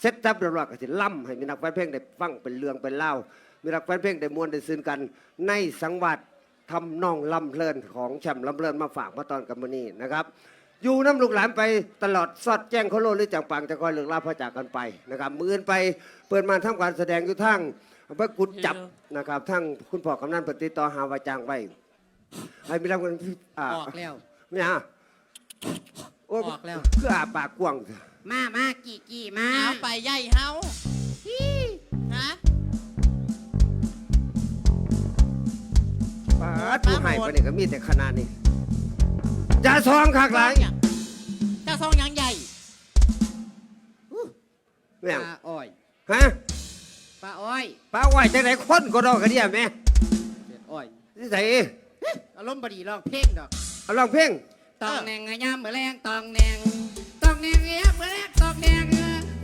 เสร็จจับเรียบร้อยก็สิล่ำให้มีนักแฟนเพลงได้ฟังเป็นเรื่องเป็นเล่าวมีนักแฟนเพลงได้มวนได้ซื่นกัน ในสังวัดทำนองลำเพลินของแชมป์ลำเพลินมาฝากมาตอนกันมื้อนี้นะครับอยู่น้ำลูกหลานไปตลอดสอดแจ้งเขาโลดหรือจังปังจะคอยเลือกลาพระจากกันไปนะครับมืออื่นไปเปิดมาทำการแสดงอยู่ทั้งอำเภอกุดจับนะครับทั้งคุณพ่อกำนันปฏิดต่อหาวาจางไว้ให้มีรางวัลอ่าออกแล้วไม่ฮะโอ้ออกแล้วคืออาปากกว้าง มามากี่กี่มาเอาไปใหญ่เฮาฮะปาดผู้ให้ไปนี่ก็มีแต่ขนาดนี้จะซองคักหลายเจ้าซองหยังใหญ่แม่งปลาอ้อยฮะปลาอ้อยป้าไหวจังไหนคนก็ดอกกันเนี่ยแม่เด็ดอ้อยนี่ใส่อารมณ์บดีร้องเพลงดอกเอาลองเพลงตองแหนงไงยามเมื่อแรงตองแหนงตอง แนงไงยามเมื่อแรงตองแนง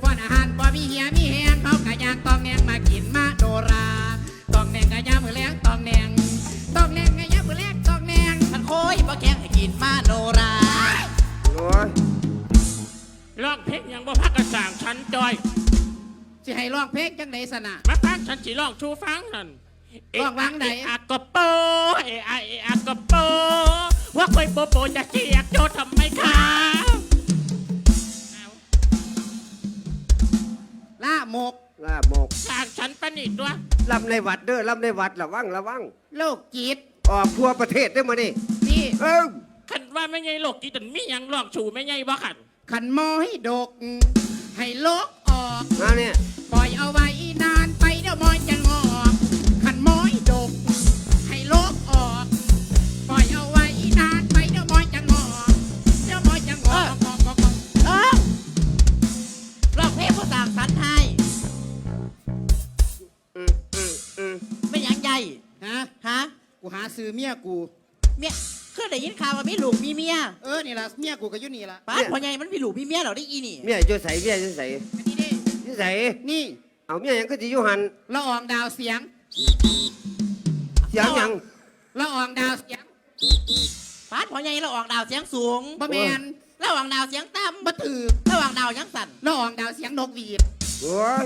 ฟ้อนอาหารบ่มีเหียมีแหงเขากะยางตองแนงมากินมาโดราตองแนงไงยามเมื่อแรงตองแนงตองแนงไงยามเมื่อแรงตองแนงมันโคยบ่แกงให้กินมาโนราโอ้ยร้องเพลงยังบ่พักกระสางฉันจอยสิให้ร้องเพลงจังไดสนะมาพักฉันสิร้องชูฟังนั่นร้องวางไหนอะอกโปเอะอเอะอะกโปว่าคอยโปโปจะเสียกโจทำไมคะ ล่าหมกลาโมกสร้างฉันประนิดตัวลำในวัดเด้อลำในวัดระวังระวังโลกจิตออกทั่วประเทศได้อมานี่นี่เอ้าคันว่าไม่ไงโลกกีตันมีหยังร้องชูไม่ไงบ่ขันขันหมอให้ดก ให้โลกออกมาเนี่ยปล่อยเอาไว้น ซื้อเมียกู เมียคือได้ยินข่าวว่ามีลูกมีเมียเออนี่ละเมียกูก็อยู่นี่ละป้าดพ่อใหญ่มันมีลูกมีเมียเหรอได้อีนี่เมียจะใส่เมียจะใส่อันนี้ดิจะใส่นี่เอาเมียหยังก็จะอยู่หันละอองดาวเสียงเสียงหยังละอองดาวเสียงป้าดพ่อใหญ่เราออกดาวเสียงสูงบ่แมนเราออกดาวเสียงต่บ่ถือำเราออกดาวยังสั่นละอองดาวเสียงนกหวีดโอ้ย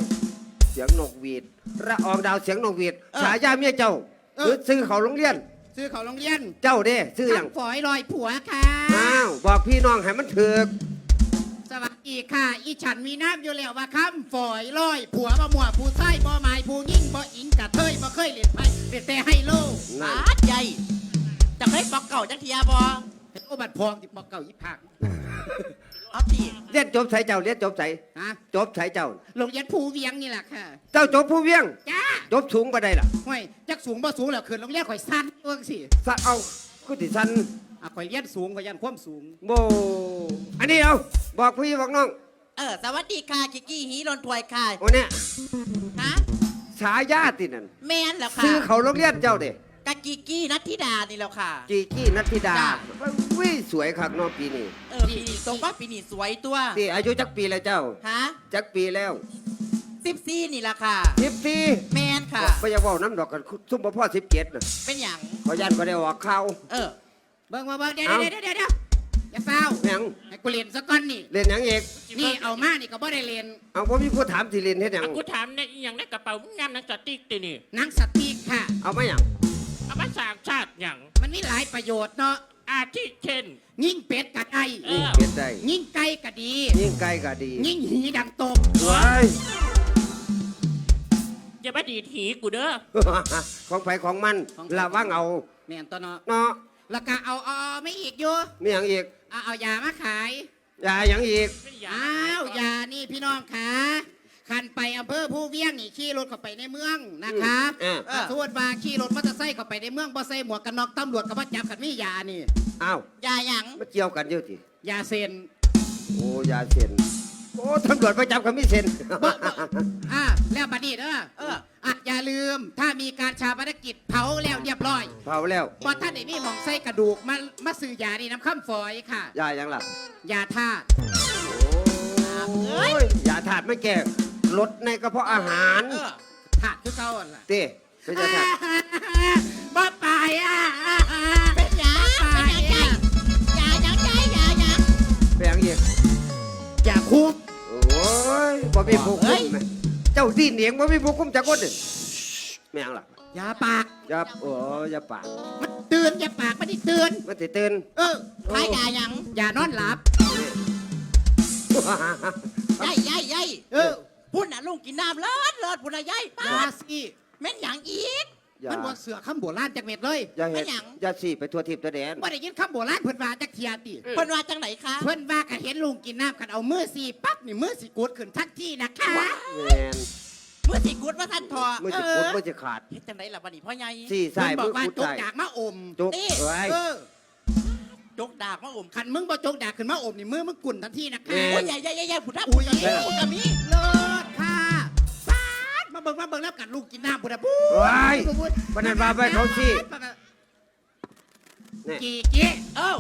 เสียงนกหวีดระอองดาวเสียงนกหวีดฉายาเมียเจ้าหรือซื้อเขาโรงเรียน ซื้อเขาโรงเรียนเจ้าเด้ซื้อหยังทำฝอยลอยผัวค่ะ อ้าวบอกพี่น้องให้มันถือกสวัสดีค่ะ อีฉันมีน้ำอยู่แล้วว่าคำฝอยลอยผัวบ่มัวผู้ใส่บ่หมายผู้ยิ่งบ่อิงกะเทยบ่เคยเล่นไพ่เล่นแต่ไฮโลนั่ป้านดใหญ่จะเคยบอกเก่าจักเทียบอโอ้บัดพองติบ่เก่าอีผัก เอาสิเรียนจบใส่เจ้าเรียนจบใส่ฮะจบใส่เจ้า โรงเรียนภูเวียงนี่แหละค่ะ เจ้าจบผู้เวียง จ้าจบสูงปะได้ล่ะห่วยจักสูงบ่สูงแล้วขึ้นโรงเรียนข่อยสั้นเบิ่งสิสะเอากุฏิสันอะข่อยเรียนสูงข่อยยันความสูง โบอันนี้เอาบอกพี่บอกน้องเออ สวัสดีค่ะกิกกี้ฮีโรนถวยค่ะโอ้เนี่ยฮะฉายาตินั่นแมนแล้วค่ะซื้อเขาโรงเรียนเจ้าเด้กะกิกกี้นัทธิดานี่แล้วค่ะ จีกี้นัทธิดาจ้ะ วิสวยคักเน้องปีนี้เออปีนี้ตรงว่าปีนี้สวยตัวที่อายุจักปีแล้วเจ้า ฮะจักปีแล้วสิบสี่นี่ละค่ะ สิบสี่แมนค่ะไม่อยากบอกน้ำดอกกันซุ่มพ่อสิบเจ็ดน่ะเป็นอย่างขอยันก็ได้ออกข่าว เออ เบิ่งมาเบิ่งเดี๋ยวเอ้า เดี๋ยวเดี๋ยวเดี๋ยวอย่าเฝ้าแหงให้กูเรียนซะก่อนนี่ เล่นหยังเอกนี่เอามานี่ก็บ่ได้เรียนเอาผมมีผู้ถามสิเล่นเฮ็ดหยังอะกูถามในอีหยังในกระเป๋ามึงงามหนังสติ๊กตินี่หนังสติ๊กค่ะ เอามาหยังเอามาสร้างชาติหยังมันมีหลายประโยชน์เนาะ อาทิเช่น ยิ่งเป็ดกะไอเอยิ่งอเก็ดได้ ยิ่งไก่กะดี ยิ่งไกลก็ดียิ่งหีดังตบว้ายอย่ามาดีดหีกูเด้อของไผของมันระวังเอา แม่นตัวเนาะเนาะแล้วก็เอาเอาเอาไม่อีกอยู่มีหยังอีกเอาเอายามาขายยาหยังอีก ไม่อยากอ้าวยานี่พี่น้องคะ ขันไปอำเภอผู้เวียงนี่ขี่รถเข้าไปในเมืองนะคะอืมเออสมมติว่าขี่รถมอเตอร์ไซค์เข้าไปในเมืองบ่ใส่หมวกกันน็อกตำรวจก็มาจับขันมียานี่อ้าวยาหยังมาเกี่ยวกันอยู่ทียาเซนโอ้ยาเซ็นโอ้ตำรวจไปจับเขาไม่เซ็นบ่บ่อ่าแล้วบัดนี้เด้อเอออะอย่าลืมถ้ามีการชาปนกิจเผาแล้วเรียบร้อยเผาแล้วพอท่านไอ้นี่มองใส่กระดูกมามาซื้อยานี่น้ำข้ามฝอยค่ะยาหยังล่ะยาธาตุโอ้ยยาถาดไม่แก่ ลดในกระเพาะอาหารเออธาตุคือเก่าหั่นล่ะเต้ไม่ใช่ถาดบ่ไปอะเป็นหยังเป็นหยังใจยาหยังใจยาหยังแปลงอีกอย่าคุกโอ้ยบ่มีผู้คุมไหมเจ้าดีเหนียงบ่มีผู้คุมจักคนนี่แม่งล่ะอย่าปาก อย่าโอ้อย่าปากมันเตือนอย่าปากมันได้เตือนมันสิตื่น เออขายยาหยังอย่านอนหลับยายยายยายเออ พุ่นน่ะลุงกินน้ำเลิศเลิศพุ่นน่ะยายอป้าย่าสิแม่นหยังอีกอย่ามันบ่เสือคำโบราณจักเม็ดเลยอย่าเห็นไม่หยังอย่าสี่ไปทั่วทิพย์ทั่วแดนบ่ได้ยินคำโบราณเพิ่นว่าจักเทียติเพิ่นว่าจังไหนคะเพิ่นว่าก็เห็นลุงกินน้ำกันเอามือสีปั๊บนี่มือสีกูดขึ้นทันทีนะคะแม่นเมื่อสิกุดว่าท่านทอมือสิพุดมือสิขาดเฮ็ดจังไหนล่ะบัดนี้พ่อใหญ่สี่เพิ่สายนบมืออกว่าพุดจกสายดากมาอมจุกนี่เอ้ย เออจกดากมาอมคันมึงบ่จกดากขึ้นมาอมนี่มือมึงกุ่นทันทีนะคะแม่โอ้ยยายยายยายยายผุดทับอุ้ผุยดกะมีผุดกะมีเลิศค่ะฟาด มาเบิ่งมาเบิ่งแล้วกันลูกกินน้ำบุดาบู๊ว้ายปานนันว่าไปเขาสินี่กี่กี่เอ้า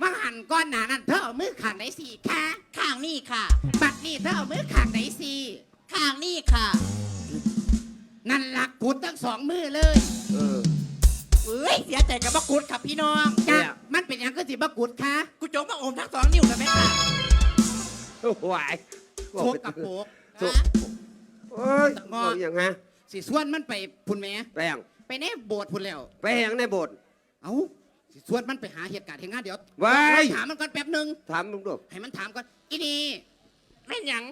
มาหันก้อนหนานั่นเธอเอามือข้างไหนสี่ค่ะข้างนี่ค่ะ บัดนี้เธอเอามือข้างไหนสี่ข้างนี่ค่ะ นั่นหลักกุดทั้งสองมือเลยเออ เอ้ยเสียใจกับบักกุดครับพี่น้องจ้ะเนี่ย มันเป็นหยังก็สิบักกุดค่ะกูจกมาอมทั้งสองนิ้วเลยแม่ค่ะโอ้ยโคกกับโคกโชก โอ้ยงอ เอาอย่างฮะสิส่วนมันไปพุ่นแหม่ไปยังไปในโบสถ์พุ่นแล้วไปยังในโบสถ์ เอ้าสิส่วนมันไปหาเหตุการณ์เหตุงานเดี๋ยวว้ายถามมันก่อนแป๊บหนึง ถามมึงดูให้มันถามก่อนอีนี่แม่นหยัง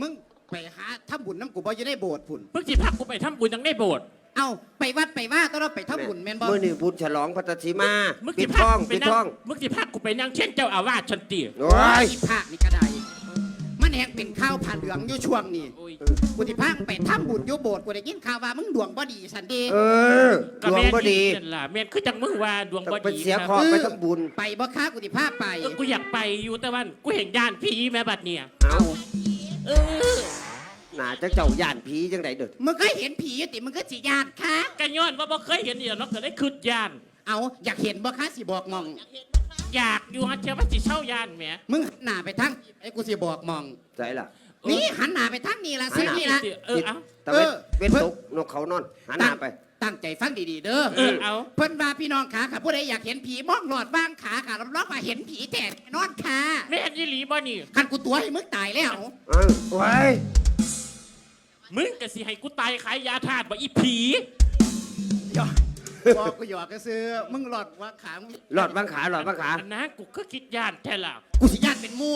มึงไปหาทำบุญน้ำกูบ่อยู่ในโบสถ์พุ่น เพิ่งสิพักกูไปทำบุญยังได้โบสถ์ เอาไปวัดไปว่าต้องเราไปทำบุญแม่นบ่ มื่อนี่บุญฉลองพัตชิมามึงปิสิดพัทองกูไปปิดนั่ทองงมึงสิพักกูไปนั่งเช่นเจ้าอาวาสชันตีโอ้ย อีภาคนี่ก็ได้มัน แหกเป็นข้าวผ่าเหลืองอยู่ช่วงนี้โอ้ยกูที่พางไปทำบุญอยู่โบสถ์กูได้ยินข่าวว่ามึงดวงบ่ดีสันเดีเออดวงบ่ดีนั่นล่ะแม่นคือจังมึงว่าดวงต้องบ่ไปดีเสียครับคอไปทำบุญไปบ่ค้ากูที่พาไปเออกูอยากไปอยู่แต่วันกูเห็นย่านผีแม่บัดเนี่ยเอาเออหนาจะเจ้าย่านผีจังไดเด้อมึงเคยเห็นผีอยู่ติมึงก็สิญาติค่ะกันย้อนว่าบ่เคยเห็นเนี่ยเราก็ได้คืดย่าน เอาอยากเห็นบ่ค้าสิบอกมองอยาก อยู่ฮะเชื่อว่าสิเช่าย่านแหม มึงหันหน้าไปทางไอ้กูสิบอกมอง ใจล่ะเออนี่หันหน้าไปทางนี้ละหัเส้นนหน้านี่ละ เออเอาแต่เว้นเออ เว้นตกนกเขานอนหันหน้าไป ตั้งใจฟังดีๆเด้อเออเอา เพิ่นว่าพี่น้องขาค่ะผู้ใดอยากเห็นผีมองหลอดบ้างขาค่ะรับรองว่าเห็นผีแต่แน่นอนค่ะแม่นยี่หลีบ่นี่ คันกูตัวให้มึงตายแล้ว เออไว้มึงก็สิให้กูตายขายยาธาตุบ่อีผีหยอก บอกกูหยอกก็ซื้อมึงหลอดว่าขามึงหลอดบางขาหลอดบางขา อันนะกูก็คิดย่านแท้ล่ะกูสิญาติเป็นหมู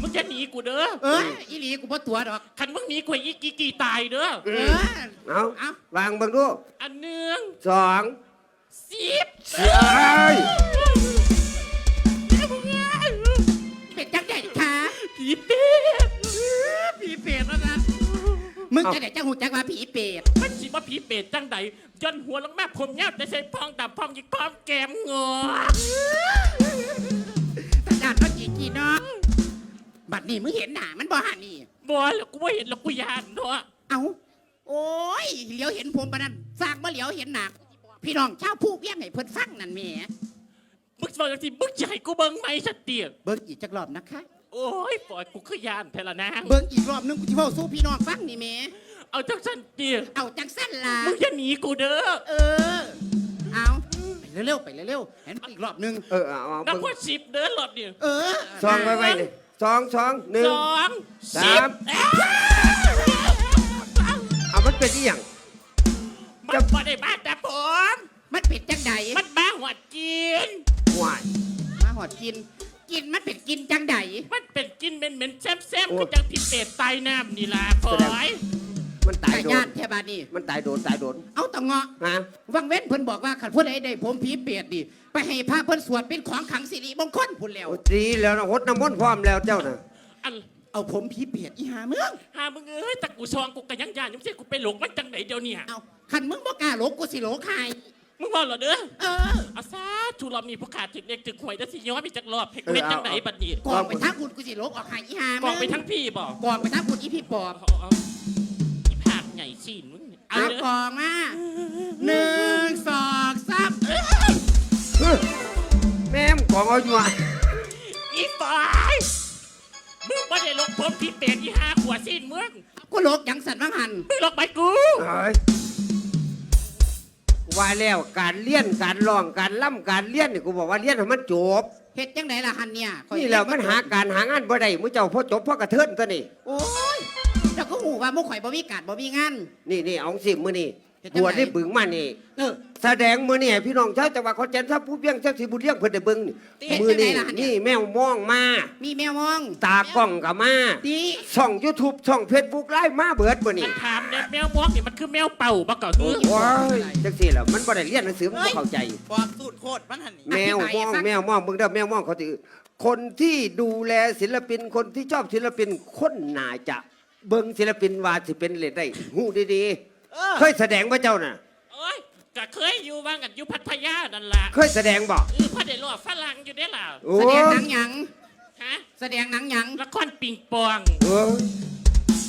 มึงจะหนีกูเด้อเอ้ยอีหลีกูบ่ตัวดอกคันมึงหนีกูให้อีกีกีตายเด้อเออเอาเอาวางเบิ่งดูอันหนึ่งสองสิบเสียเอ้ย มึงจะได้จังหูจักว่าผีเปรตมันสิว่าผีเป็ดจังใดย้อนหัวลงมาผมเงาแต่ใส่พองดำพองยิกพร้อมแกมงอสัญญาณว่าจีจีน้องบัดนี้มึงเห็นหน้ามันบ่หันนี่บอแล้วกูว่าเห็นแล้วกูยานเนาะเอาโอ้ยเหลียวเห็นผมปะนั้นสร้างมาเหลียวเห็นหนัก พี่น้องชาวผู้เพียงให้เพิ่นฟังนั่นแหม่มึงบอกสิมึงจะให้กูเบิ่งไหมสเตียเบิ่งอีกจักรอบนะคะ โอ้ยปล่อยกูคือยานแทละนาง เบิ่งอีกรอบหนึงกูสิเว้าสู้พี่น้องฟังนี่แหม่เอาจังสันเตียเอาจังสั้นล่ะมึงอย่าหนีกูเด้อเออ เอาไปเร็วๆไปเร็วๆเห็นอีกรอบหนึง เออเอาเอานักเบิ่งว่าสิบเด้อหลอดเนี่ยเออซองไว้ไว้เลยสองสองหนึ่ง สองสาสิบม เอามันเป็นอีหยัง มันบ่ได้มาแต่ผม มันเป็นจังใดมันบ้าหัวกินหวายมาหอดกิน กินมันเป็นกินจังใดมันเป็นกินเหม็นๆแซมโอ้ๆคือจังพิเศษตายน้ำนี่ล่ะพอยมันตายไก่โดย่านนแค่บาดนี้มันตายโดนตายโดนเอาตะเงาะฮะวังเว้นเพิ่นบอกว่าขันผู้ใดได้ผมผีเปียดดิไปให้พระเพิ่นสวดเป็นของขลังสิริมงคลพุ่นแล้ว โอ้ดีแล้วนะหดน้ำมนต์พร้อมแล้วเจ้าน่ะอันเอาผมผีเปียดอีหาเมืองหามึงเอ้ยตะกูซองกูกะยังยานยังไม่ใช่กูไปหลงมันจังไหนเดียวเนี่ยเอาขันมึงบ่กล้าหลงกูสิหลงใคร มึงบอกเหรอเด้อเออเอาซาถูรอบมีผู้ขาดถึงเล็กถึงหวยแต่สิย้อนไปจากรอบเพ็กเม็ดจังไหนบัดนี้กองไปทั้งบุญกูสิหลงออกใหาอีหากองไปทั้งพี่บอกกองไปทั้งบุญอีพี่ปอบเอาเอาอีผากใหญ่สิมึงเนี่ยเอาเอาเด้กอองมาหนึ่งสองสามเฮ้ยแม่มของเอาอยู่อะอีฝายมึงไม่ได้ลงผมพี่เป็ดอีห้าขวดสิ้นมึงกูหลกยังสันวังหันมึงลงไปกูเฮ้ย ว่าแล้วการเลี้ยนการร้องการล่ำการเลี้ยนนี่กูบอกว่าเลี้ยนให้มันจบเฮ็ดจังไหนล่ะหันเนี่ยข้อยนี่แหล้วมันหาการหางานบ่ได้มื้อเจ้าพ่อจบพ่อกระเทินตัวนี่โอ้ยเจ้าก็หูว่ามุกข่อยบ่มีการบ่มีงาน นี่นี่เอาสิมือนี่เฮ็ดจัง บวชไหนได้บึงมานี่เออ แสดงมือนี่ให้พี่น้องชาวจังหวัดขอนแก่นถ้าผู้เพียงเจ้าสีบุญเลี้ยงเพิ่นได้เบิ่งนี่เฮ็ดมือนี่จังไหนล่ะเนี่ย นี่แมวมองมา มีแมวมองตากล้องกับมาดีช่อง YouTube ช่อง Facebook ไล่มาเบิดบ่นี่มันถามเนี่ยแมวมอกนี่มันคือแมวเป่าปะก่อนคือโอ้ยจังซี่ล่ะมันบ่ได้เรียนหนังสือมันบ่เข้าใจบอกสูตรโคตรมันหันนี่แมวมองแมวมองมึงเด้อแมวมองเขาถือคนที่ดูแลศิลปินคนที่ชอบศิลปินคนน่าจะ เบิ่งศิลปินว่าสิเป็นเล่นได้หูดี เออๆเคยแสดงว่าเจ้าน่ะ โอ้ยก็เคยอยู่บ้างกันอยู่พัทยานั่นล่ะเคยแสดงบ่เออพอได้รอฝรั่งอยู่ได้อล่ะโอ้แสดงหนังหยัง ฮะแสดงหนังหยัง ละครปิงปองเออ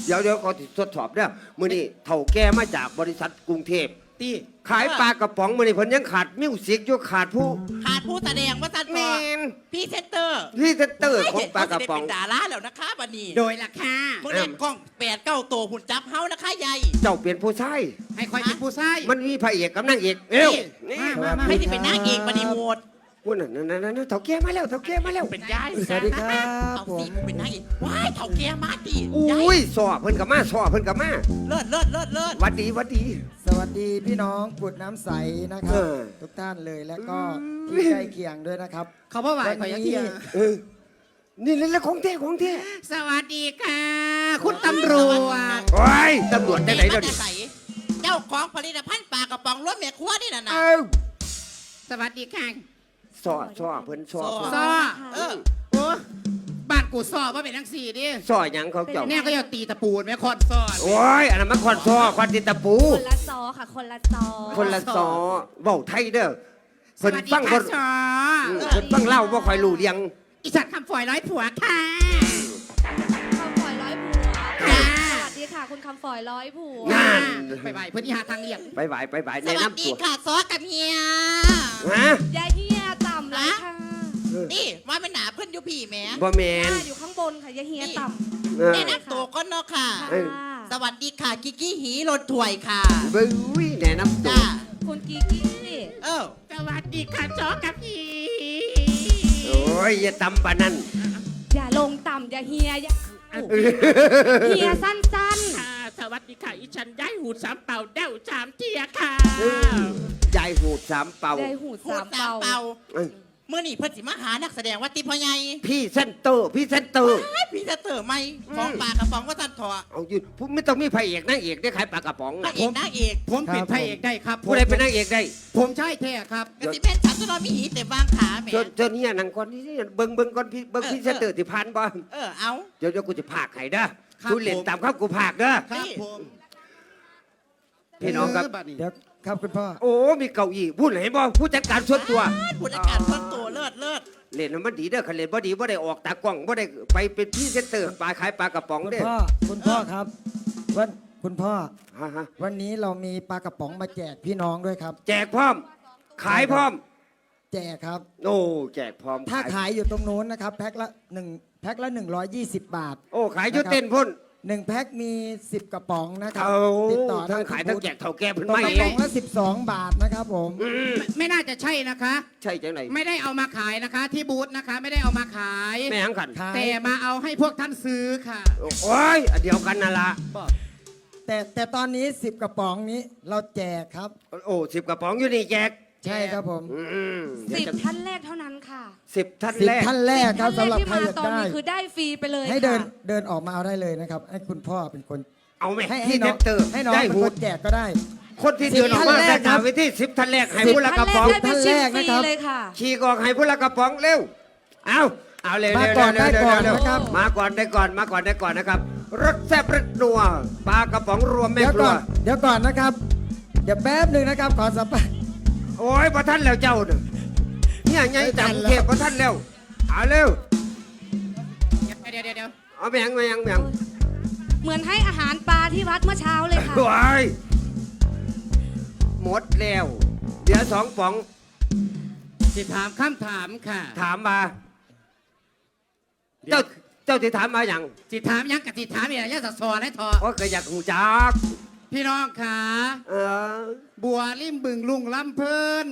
เดี๋ยวเดี๋ยวขอทดสอบเด้อมื้อนี้เฒ่าแก่มาจากบริษัทกรุงเทพ ตีขายปลากระป๋องมื้อนี้เพิ่นยังขาดมิวสิกอยู่ขาดผู้ขาดผู้แสดงว่าตันแมต่อนพี่เซนเตอร์ที่เซนเตอร์ของปลากระป๋องเห็นว่สิได้เป็นดาราแล้วนะคะบันนี้โดยราคาเมื่อเล่นกล้องแปดเก้าตัวหุ่นจับเฮานะคะยายเจ้าเปลี่ยนผู้ชายให้คอยเป็นผู้ชายมันมีพระเอกกับนางเอกเอ้วนี่มามาให้ที่เป็นนางเอกบันนี้โหมด วุ่นนั่นนั่นนั่นเฒ่าแก่มาแล้วเฒ่าแก่มาแล้ว เป็นยายสวัสดีครับ เอาผสิมมึงเป็นนางเอกว้ายเถ่าแก่มาดิอุ้ยสอเพิ่นกับมาสอเพิ่นกับมาเลิศเลิศเลิศเลิศหวัดดีหวัดดี สวัสดีพี่น้องปุดน้ำใสนะครับเออทุกท่านเลยและก็อืมที่ใกล้เคียงด้วยนะครับเขาพ่อไหวข่อยยังเทียเออนี่เล่นของเท่ของเท่สวัสดีค่ะ คุณตำรวจโอ้ยตำรวจได้ไหนเดี๋ยวนี้ใส่เจ้าของผลิตภัณฑ์ปลากระป๋องรวมแม่ครัวนี่น่ะนะเอ้าสวัสดีค่ะ สอสอเพิ่นสอซอเออโอ้บ้านกูซอว่าเป็นทั้งสี่ดิสอหยังเขาเจ้าแน่ก็อย่าตีตะปูนแม่คอนซอโอ้ยอันนั้นมันคอนซอคอนติตะปู คนละซอค่ะ คนละซอคนละซอเว้าไทยเด้อสเพิ่นวัสดีฟังค่ะบ่ซออืมเพิ่นฟังเล่าบ่ค่อยรู้เรียงอีสัตว์คำฝอยร้อยผัวค่ะคำฝอยร้อยผัวค่ะสวัสดีค่ะคุณคำฝอยร้อยผัวนั่นไปไปเพื่อนที่หาทางเลี่ยงไปไหวไปไหวสแนะวัสนำดีตัวค่ะซอกับเฮียฮะยาย นี่ว่าเป็นหนาเพื่อนอยู่พี่แหม่บ่แม่นย่าอยู่ข้างบนค่ะยายเฮียต่เออ แนะนำตัวก็เนาะค่ะำเอ้ย ค่ะสวัสดีค่ะ กิกกี้หีรถถวยค่ะเบ้ยแนะนำตัวจ้าคุณกีกี้เออสวัสดีค่ะซอกับพีโอ้ยอย่าตำปานนั้นอย่าลงต่ำอย่าเฮียอย่าเฮียสั้นค่ะ สวัสดีค่ะ อีฉันยายหูสามเป่าเด้วสามเทียค่ะเออยายหูดสามเป่าๆได้หูพูสาดมตามเป่าเป่าเอ้ยเมื่อนี่เพิ่นสิมาหานักแสดงว่าติพ่อใหญ่พี่เซนเตอร์พี่เซนเตอร์ไอ้พี่จะเติมไหมของปลากระป๋องว่าตันถอเอาอยู่ผู้ไม่ต้องมีพระเอกนางเอกได้ขายปลากระป๋องพระนะเอกนางเอกผมเป็นพระเอกได้ครับผู้ใดเป็นนางเอกได้ผมใช่แท้ครับ กสิเป็นฉันจะนอนมีหีแต่วางขาแหม่เจนเจนเนี่ยนางก่อนนี่เบิ่งเบิ่งก่อนพี่เบิ่งเออพี่เซนเตอร์ที่พันบ่เออเอา เดี๋ยวเดี๋ยวกูจะพากให้เด้อครับกูเล่นผม ตามครับกูพากเด้อครับผม พี่น้องครับเบัดนี้เดี๋ยว ครับคุณพ่อ โอ้ มีเก้าอี้พูดไหนบ่ผู้จัดการส่วนตัว ผู้จัดการส่วนตัวเลิศเลิศเล่นมันดีเด้อคันเล่นบ่ดีบ่ได้ออกตากล้องบ่ได้ไปเป็นพี่เซนเตอร์ปลาขายปลากระป๋องคุณเด้อพ่อคุณพ่อครับวันคุณพ่อ ฮะฮะวันนี้เรามีปลากระป๋องมาแจกพี่น้องด้วยครับ แจกพร้อม ขายพร้อม แจกครับ โอ้แจกพร้อมถ้าขายอยู่ตรงนู้นนะครับแพ็คละหนึ่งแพ็คละ 120 บาท โอ้ขายอยู่เต้นพุ่น หนึ่งแพ็คมี 10 กระป๋องนะครับ เอาติดต่อทั้งได้ขายที่ทั้งแจกเท่าแก่เพิ่นตกไม่กระเอป๋องงละ12 บาทนะครับผมอืมไม่ไม่น่าจะใช่นะคะ ใช่จังไหนไม่ได้เอามาขายนะคะ ที่บูธนะคะ ไม่ได้เอามาขาย แม่หังกันขายแต่มาเอาให้พวกท่านซื้อค่ะ โอ้ยอันเดียวกันนั่นละแต่แต่ตอนนี้ 10 กระป๋องนี้เราแจกครับ โอ้สิบกระป๋องอยู่นี่แจก ใช่ครับผมอืมสิบท่านแรกเท่านั้นค่ะสิบท่านสิบแรก ท่านแรกครับท่านสำหรับที่ใครมาอยากตอนได้ นี้คือได้ฟรีไปเลยให้เดินค่ะ เดินออกมาเอาได้เลยนะครับ ให้คุณพ่อเป็นคนเอาไหมให้ให้ที่น้เน็องตเตอร์ให้น้องได้เป็นหูคนแจกก็ได้ คนที่เดินออกมาสิบท่านแรแต่กครัดาบวไว้ที่สิบท่านแรกให้สิบ ผู้ละกท่าระนแรป๋กองได้ไปชิมท่านแรกฟรีนะครับเลยค่ะ ขี่กองให้ผู้ละกระป๋องเร็ว เอาเอาเร็วมาเร็วก่อนเร็วได้เร็วก่อนเร็วนะครับมาก่อนได้ก่อน มาก่อนได้ก่อนนะครับรสแซ่บรสนัวปลากระป๋องรวมแม่เดี๋ยวครัก่ว อนเดี๋ยวก่อนนะครับ เดี๋ยวแป๊บหนึ่งนะครับขอสัมภาษณ์ โอ้ยพอท่านแล้วเจ้าน่ะเนี่ยไงไม่ทัจากนกรุงแล้วเทพพอท่านแล้วเอาเร็วเดี๋ยวเดี๋ยวเดี๋ยวเอาแมงแมงแมงเหมือนให้อาหารปลาที่วัดเมื่อเช้าเลยค่ะ โอ้ยหมดแล้วเดี๋ยวสองป๋องสิถามคำถามค่ะ ถามมา เจ้าเจ้าที่ถามมาอย่างสิถามยังกับสิถามอย่างยะสะสอนให้ทอโอ้ยก็อยากหูจัก พี่น้องค่ะเออบัวริมบึงลุงลำเพลิน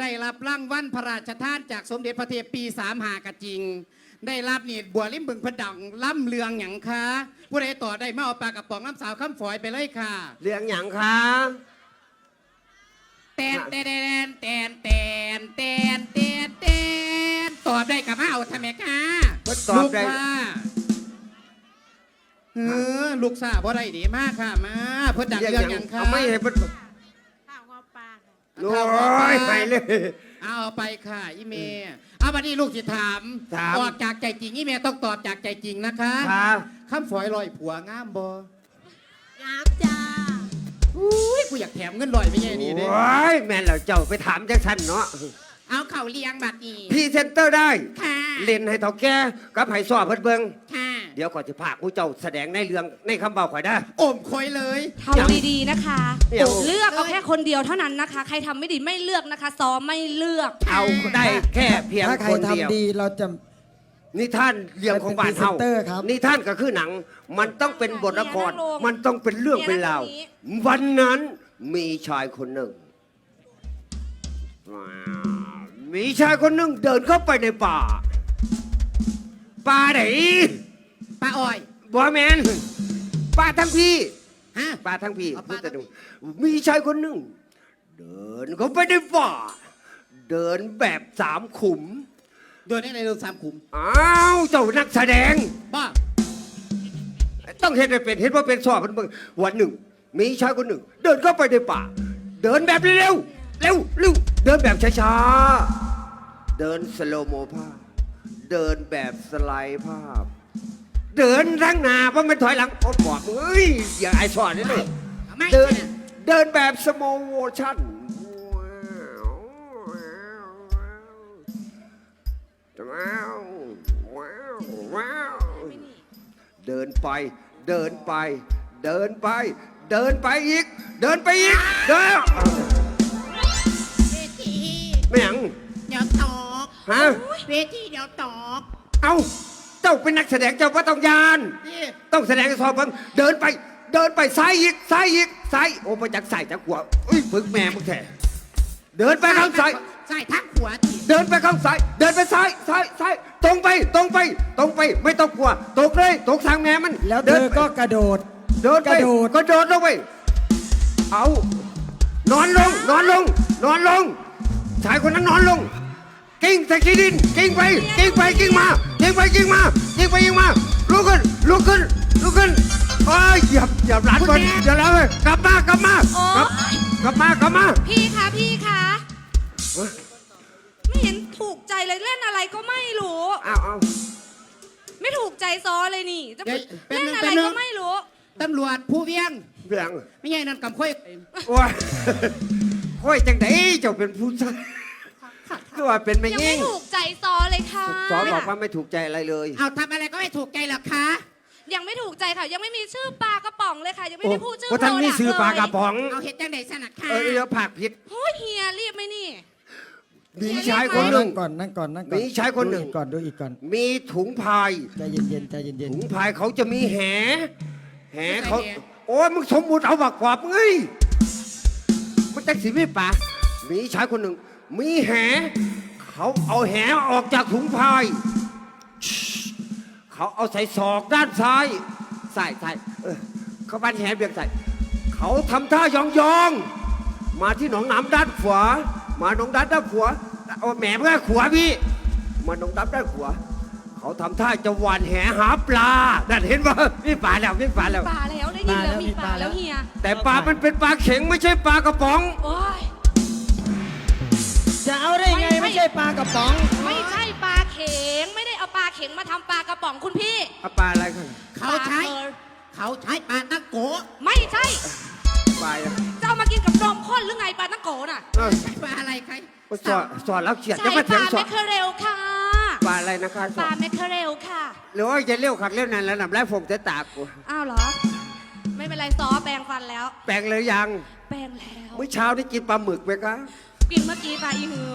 ได้รับรางวัลพระราชทานจากสมเด็จพระเทพปีสามหากะจริง ได้รับนี่บัวลิมบึงพระดังล่ำเลืองหยังคะผู้ใดต่อได้มาเอาปลากระป๋องน้ำสาวข้ามฝอยไปเลยค่ะ เรื่องหยังคะแตนแตนแตนแตนแตนแตนแตนตอบได้กับมาเอาทำไมคะก็ตอบได้ ลูกว่า เออลูกสาวบ่ได้ดีมากค่ะมาเพื่อดังเรื่องหยังคะเอาไม่เห็นมันข้าวงอปลาค่ะโอ้ยไปเลย เอาไปค่ะ อีเมย์เอาวันนี้ลูกจะถามถามออกจากใจจริงอีเมย์ต้องตอบจากใจจริงนะคะค่ะข้ามฝอยลอยผัวงามบ่งามจ้าอุ้ยกูอยากแถมเงินลอยไม่ใช่นี่เด้โอ้ยแม่นแล้วเจ้าไปถามจังสันเนาะเอาเข่าเลี้ยงบัดนี้พรีเซนเตอร์ได้ ค่ะ เล่นให้เท่าแก่กับไห้สอบเพิ่นเบิ่งค่ะ เดี๋ยวก่อนจะพาผู้เจ้าแสดงในเรื่องในคำเบาข่อยได้ อมคอยเลย ทำดีๆนะคะอย่างเลือกเอาแค่คนเดียวเท่านั้นนะคะ ใครทำไม่ดีไม่เลือกนะคะซ้อมไม่เลือก เอาได้แค่เพียงถ้าใครคนเดียว ทำดีเราจะ นิท่านเรื่องของบ้านเฮาเป็นพรีเซนเตอร์ครับ นิท่านก็คือหนัง มันต้องเป็นบทละคร เนี่ยนั่งลงมันต้องเป็นเรื่องเป็นราว เนี่ยนั่งตรงนี้ วันนั้นมีชายคนหนึ่งว้าวมีชายคนหนึ่งเดินเข้าไปในป่า ป่าไหน ป้าอ้อย บอแมนป่าทั้งพี่ฮะป่าทั้งพี่เอาพูป่าดแต่ทั้ดูงพี่มีชายคนหนึ่ง เดินเข้าไปในป่า เดินแบบสามขุม โดยในในเรื่องสามขุมอ้าวเจ้านักแสดง บ้าต้องเห็นให้เป็นเห็นว่าเป็นสอบมันเบิ่งวันหนึ่ง มีชายคนหนึ่ง เดินเข้าไปในป่า เดินแบบเร็วเร็วเร็วเดินแบบช้าๆเดินสโลโมภาพ เดินแบบสไลด์ภาพ เดินทั้งหน้าเพราะมันถอยหลังโอ้บอกมึงเอ้ยอย่าไอสอนนี่เลยไม่เดินใช่เดินแบบสโมโวชั่นว้าวว้าวว้าวเดินไป เดินไป เดินไป เดินไปอีก เดินไปอีก เดินเวทีไม่หยังเดี๋ยวตอกฮะ เวทีเดี๋ยวตอก เอ้า เจ้าเป็นนักแสดงเจ้าว่าต้องยาน นี่ต้องแสดงให้สอบเบิ่งเดินไป เดินไปซ้ายอีกซ้ายอีกซ้ายโอ้ไปจากซ้ายจากขวาอุ้ยฝึกแม่มึงแท้เดินไปข้างซ้าย ใช่ทั้งหัวทีเดินไปข้างซ้าย เดินไปซ้ายซ้ายซ้ายตรงไปตรงไป ตรงไปไม่ต้องกลัวตกเลยตกทางแม่มันแล้วเธดินอไปก็กระโดด เดินไปกระโดดกระโดดลงไปเอานอนลงนอนลง นอนลงชายคนนั้นนอนลง กิ้งใส่ขี้ดิน กิ้งไป กิ้งไป กิ้งมา กิ้งไป กิ้งมา กิ้งไป กิ้งมา ลุกขึ้น ลุกขึ้น ลุกขึ้นโอ้ยเหยียบเหยียบหลานก่อนเหยียบหลานเลยกลับมา กลับมา โอ๊กลับยกลับมากลับมา พี่คะพี่คะเฮ้ย ไม่เห็นถูกใจเลยเล่นอะไรก็ไม่รู้เอาเอา ไม่ถูกใจซ้อเลยนี่จะเดี๋ยวเป็นเล่นหนึ่งอะไรเป็นหนึ่ก็ง ไม่รู้ ตำรวจผู้เวียง เบี่ยงไม่ใช่นั่นกำค่อย โอ้ยโอ้ยจังไดเจ้าเป็นผู้ชาย ก็ว่าเป็นไม่ยังยิ่ไม่งถูกใจซ้อเลยค่ะ สอนบอกว่าไม่ถูกใจอะไรเลย เอาทำอะไรก็ไม่ถูกใจหรอกคะ ยังไม่ถูกใจค่ะ ยังไม่มีชื่อปลากระป๋องเลยค่ะ ยังไม่ได้พูดชื่อโอ้ท่านโปรมีดักต์ซื้อปลากระเลยป๋องเอาเห็ดจังไหนสนัดค่ะ เออเดี๋ยวผักผิดโอ้ยเฮียรีบไหมนี่มีชายคขอนหนึ่นั่งงก่อนนั่งก่อนนั่งก่อนมีชายคนหนึ่ง ดูอีกก่อนดูอีกก่อนมีถุงพาย ใจเย็นๆใจเย็นถุงพายเขาจะมีแห แหเขาโอ้ยมึงสมมุติเอาบักกวาบเอ้ยมันจักสีไม่ป่ามีชายคนหนึ่ง มีแห เขาเอาแหออกจากถุงพายชิเขาเอาใส่ศอกด้านซ้ายใส่ใส่เออเขาบันแหเบียงใส่เขาทำท่ายองยองๆมาที่หนองน้ำด้านขวา มาหนองน้ำด้านขวาเอาแหมเพื่อขวาพี่ มาหนองน้ำด้านขวาเขาทำท่าจะหวานแหหาปลานั่นเห็นป่ะมีปลาแล้วมีปลาแล้ว ปลาแล้วได้ยินแล้วมีปลาแล้วเฮีย แต่ปลามันเป็นปลาเข็งไม่ใช่ปลากระป๋อง โอ้ยๆ จะเอาได้ไงไม่ไม่ใช่ปลากระป๋องไม่ใช่ปลาเข็งไม่ได้เอาปลาเข็งมาทำปลากระป๋องคุณพี่ เอาปลาอะไรกันเขาใช้ ปลเคยเขาใช้ปลาตะโกะไม่ใช่ ปลาอะไรจะเอามากินกับนมข้นหรือไงปลาตั้งโกน่ะเออใช้ปลาอะไรใครสอนสอนแล้วเขียดใช่จะมาปเถียลางสแมอนคเคอเรลค่ะปลาอะไรนะคะสปอลานแมคเคอเรลค่ะ หรือว่าจะเลี้ยวขัดเลี้ยวนั่นแล้วนำแล้วผมจะตากกูอ้าวเหรอ ไม่เป็นไรซอแปรงฟันแล้ว แปลงเลยยัง แปรงแล้ว เมื่อเช้าได้กินปลาหมึกไหมคะ กินเมื่อกี้ปลาอีฮือ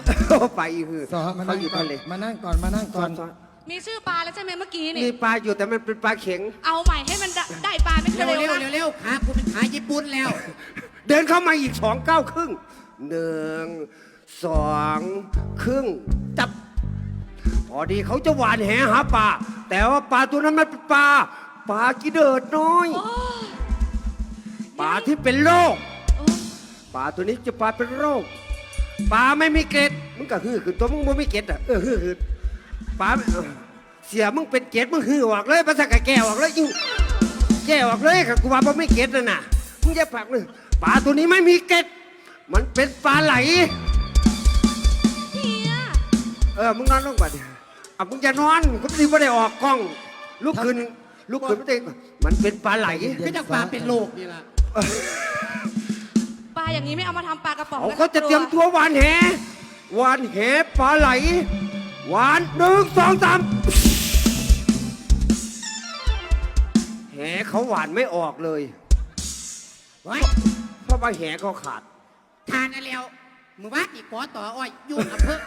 ไปอีกคือสอมาเขานั่งอยู่ก่อทะนเลมานั่งก่อนมานั่งสก่ออนนสอนมีชื่อปลาแล้วใช่ไหมเมื่อกี้นี่ มีปลาอยู่แต่มันเป็นปลาเข็ง เอาใหม่ให้มันได้ได้ปลาแมคเคอเร็วเรลเร็วนะเร็วเร็วขาคุณเป็นขาญี่ปุ่นแล้ว เดินเข้ามาอีกสองเก้าวครึ่งหนึ่งสองครึ่งจับ พอดีเขาจะหวานแหหาปลาแต่ว่าปลาตัวนั้นมันเป็นปลาปลากีเดิดน้อยโอ้ปลาที่เป็นโรคโอ้ปลาตัวนี้จะปลาเป็นโรค ปลาไม่มีเกล็ดมึงก็ฮือขึ้นตัวมึงบ่มีเกล็ดอะเออฮือขึ้นปลาไม่เออเสียมึงเป็นเกล็ดมึงฮือออกเลยภาษากะแก้วออกเลยอิ้วแก้วออกเลยค่ะกูว่าบ่มีเกล็ดน่ะนะมึงอย่าปากเลยปลาตัวนี้ไม่มีเกล็ดมันเป็นปลาไหล เฮียเออ มึงนอนลงก่อนดิอะมึงจะนอนก็ไม่ได้ออกกล้อง ลุกขึ้นลุกขึ้นไม่ได้มันเป็นปลาไหลคือจังปลาเป็นโลกนี่ล่ะปลา อย่างนี้ไม่เอามาทำปลากระป๋องเขานะก็จะเตรียมตัวหวานแหหวานแหปลาไหล หวานหนึ่งสองสามแหเขาหวานไม่ออกเลย ไว้เพราะว่าแหเขาขาด ทานอะไรแล้วมือว่าอีกขอต่ออ้อยยุ่งอำเภอ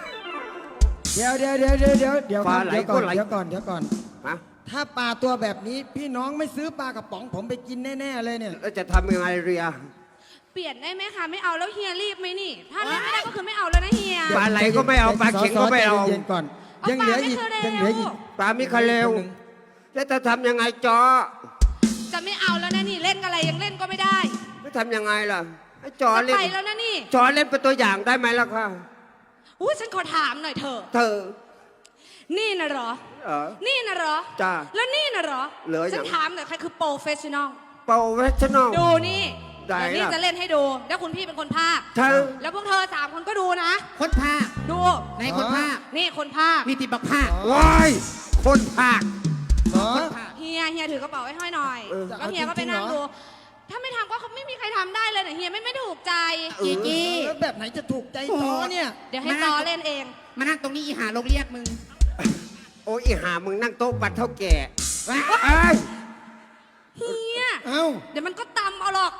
เดี๋ยวเดี๋ยวเดี๋ยวเดี๋ยวเดี๋ยวเดี๋ยวปคลารับไหล เดี๋ยวก่อนก็ไหลเดี๋ยวก่อนเดี๋ยวก่อน ฮะถ้าปลาตัวแบบนี้พี่น้องไม่ซื้อปลากระป๋องผมไปกินแน่ ๆ เลยเนี่ย แล้วจะทำยังไงเรีย เปลี่ยนได้ไหมคะไม่เอาแล้วเฮียรีบไหมนี่ ถ้าเล่นไม่ได้ก็คือไม่เอาแล้วนะเฮีย ปลาไหลก็ไม่เอาปลาเข็งก็ไม่เอาสใจเย็นๆก่อน เอายังเหลืออีกปลาไม่ยังเคยเหลืออีก แล้ว ปลามิคาเรลคนหนึ่งแล้วจะทำยังไงจอจะไม่เอาแล้วนะนี่เล่นอะไรยังเล่นก็ไม่ได้ไม่ทำยังไงล่ะให้จอจะเล่นไปแล้วนะนี่จอเล่นเป็นตัวอย่างได้ไหมล่ะคะอุ้ยฉันขอถามหน่อยเถอะเธอนี่นะเหรอ เออ นี่นะเหรอจ้าแล้วนี่นะเหรอเหลืออย่าง ฉันถามหน่อยใครคือโปรเฟชชั่นอลเป่าเวชนอลดูนี่ ได้เดี๋ยวพี่ล่ะ จะเล่นให้ดู แล้วคุณพี่เป็นคนภาค เธอแล้วพวกเธอสามคนก็ดูนะ คนภาคดู ในคนภาคนี่คนภาค มีติบักภาคว้ายคนภาคสอคนภาคเฮีย เฮียถือกระเป๋าไว้ให้หน่อย เออ แล้วเฮียก็ไปนั่งเอาจริงๆเหรดูอถ้าไม่ทำก็เขาไม่มีใครทำได้เลยนะเฮียไม่ไม่ถูกใจ จีจี้ แล้วแบบไหนจะถูกใจซอเนี่ย เดี๋ยวให้มาซอเล่นเอง มานั่งตรงนี้อีหาลงเรียกมึงโอ้ยอีหามึงนั่งโต๊ะบัตรเท่าแก่ว้าเอ้ยเฮีย เอ้า เดี๋ยวมันก็ตำเอาหรอก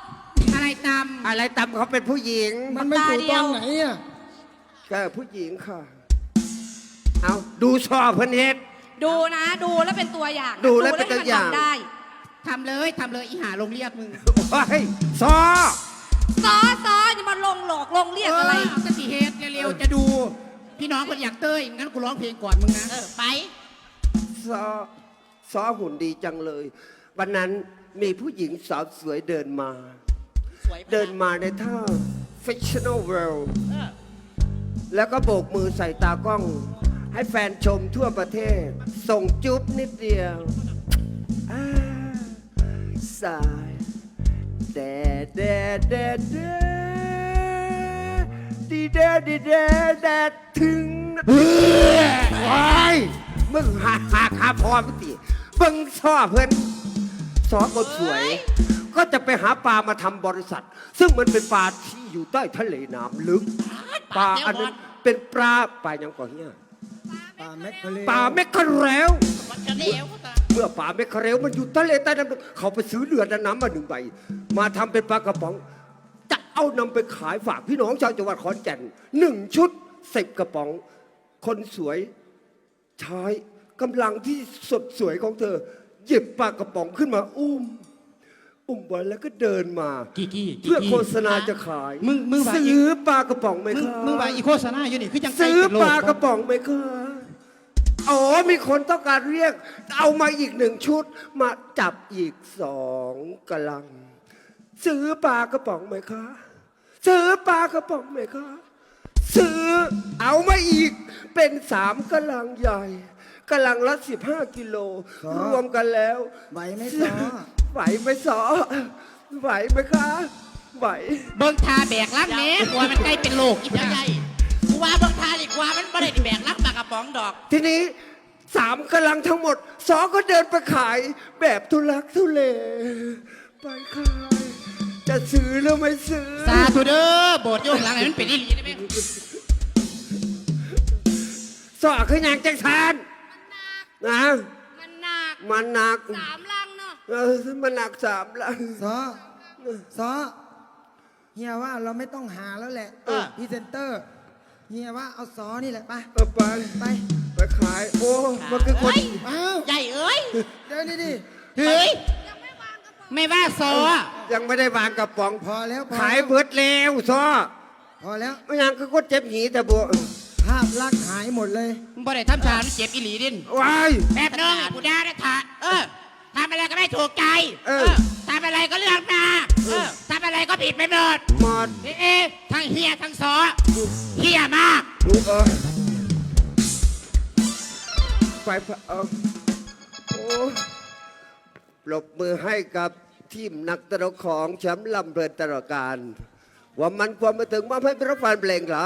อะไรตามอะไรตำเขาเป็นผู้หญิง มันไม่ถูกตอนไหนอะก็ผู้หญิงค่ะ เอาดูชอบเพิ่นเฮ็ด ดูนะดูแล้วเป็นตัวอย่างะดูแล้วเป็นตัวอย่างให้มันทำได้ทำเลยทำเลยอีหาลงเรียกมึงว้ายซอซอซออย่ามาลงหลอกลงเรียกอะไรเก็สิเฮ็ดเร็วๆจะดู พี่น้องคนอยากเต้ยงั้นกูร้องเพลงก่อนมึงนะเออไป ซอซอหุ่นดีจังเลย วันนั้นมีผู้หญิงสาวสวยเดินมาส วยเดินมาในท่า fictional world แล้วก็โบกมือใส่ตากล้อง ให้แฟนชมทั่วประเทศ ส่งจุ๊บนิดเดียวอ่าสายแดดแดดแดดแดดดีแดดดีแดดแดดถึงว้ายมึงหาหาคาพอมติเบิ่งชอบเพิ่นสอนคนสวย ก็จะไปหาปลามาทำบริษัท ซึ่งมันเป็นปลาที่อยู่ใต้ทะเลน้ำลึก ปลาอันนั้นเป็นปลาปลายังก่อนเนี่ยปลาแมคเคอเรลปลาเมคคาเรล มันจะเลี้ยวก็ตามเมื่อปลาเมคคาเรลมันอยู่ทะเลใต้น้ำลึกเขาไปซื้อเรือดำน้ำมาหนึ่งใบ มาทำเป็นปลากระป๋อง จะเอานำไปขายฝากพี่น้องชาวจังหวัดขอนแก่นหนึ่งชุดสิบกระป๋อง คนสวยชายกำลังที่สดสวยของเธอ หยิบปลากระป๋องขึ้นมาอุ้ม อุ้มไว้แล้วก็เดินมา กี่กี่เพื่อโฆษณาจะขายมึงมึงว่าอีซื้อปลากระป๋องไหมมึงคะมึงว่าอีโฆษณาอยู่นี่คือจังไก่ซื้อเป็นโลปลากระป๋องไหมคะอ๋อมีคนต้องการเรียก เอามาอีกหนึ่งชุด มาจับอีกสองกะลัง ซื้อปลากระป๋องไหมคะซื้อปลากระป๋องไหมคะซื้อเอามาอีกเป็นสามกะลังใหญ่กะลังละสิบห้ากิโลรวมกันแล้ว ไหวไหมซอ ไหวไหมสอไหวไหมคะ ไหว เบิ่งทาแบกลักแหน่กลัวมันใกล้เป็นโลกอีเดี๋ยวจ้าใหญ่กูว่าเบางทาดีกว่ามันไม่ได้แบกรักปากกระป๋องดอก ทีนี้สามกำลังทั้งหมดสอก็เดินไปขายแบบทุลักทุเล ไปขาย จะซื้อหรือไม่ซื้อ สาธุเด้อโบสถ์โยงหลังให้มันเป็นอีหลีได้ไหมสอคืออย่างจังสานนะ มันหนักมันหนักสามลัง เนาะเออมันหนักสามลัง ซอซอเฮียว่าเราไม่ต้องหาแล้วแหละเออพรีเซนเตอร์ เฮียว่าเอาซอนี่แหละไปเออไป ไป ไปขาย โอ้ มันคือคน อ้าว ใหญ่เอ้ยเดี๋ยวนี่ดิ เฮ้ยไม่ว่าซอยังไม่ได้วางกระป๋อง พอแล้วพอขายแล้วเบิดแล้วซอพอแล้ว ไม่ยังคือคนเจ็บหีแต่บัวภาพลักษณ์หายหมดเลย บ่ได้ทำฉากมันเจ็บอีหลีดินว้าย แป๊บนึงกูด่าได้ถะเออ ทำอะไรก็ไม่ถูกใจเออ ทำอะไรก็เลือกมาเออทำอะไรก็ผิดไปหมดหมดเอ๊ะทั้งเฮียทั้งซอเฮียมากดูเออไปเออโอ้ปรบมือให้กับทีมนักตลกของแชมป์ลำเพลินตลอดการ ว่ามันความมาถึงมาให้เป็นรักแฟนเพลงเหรอ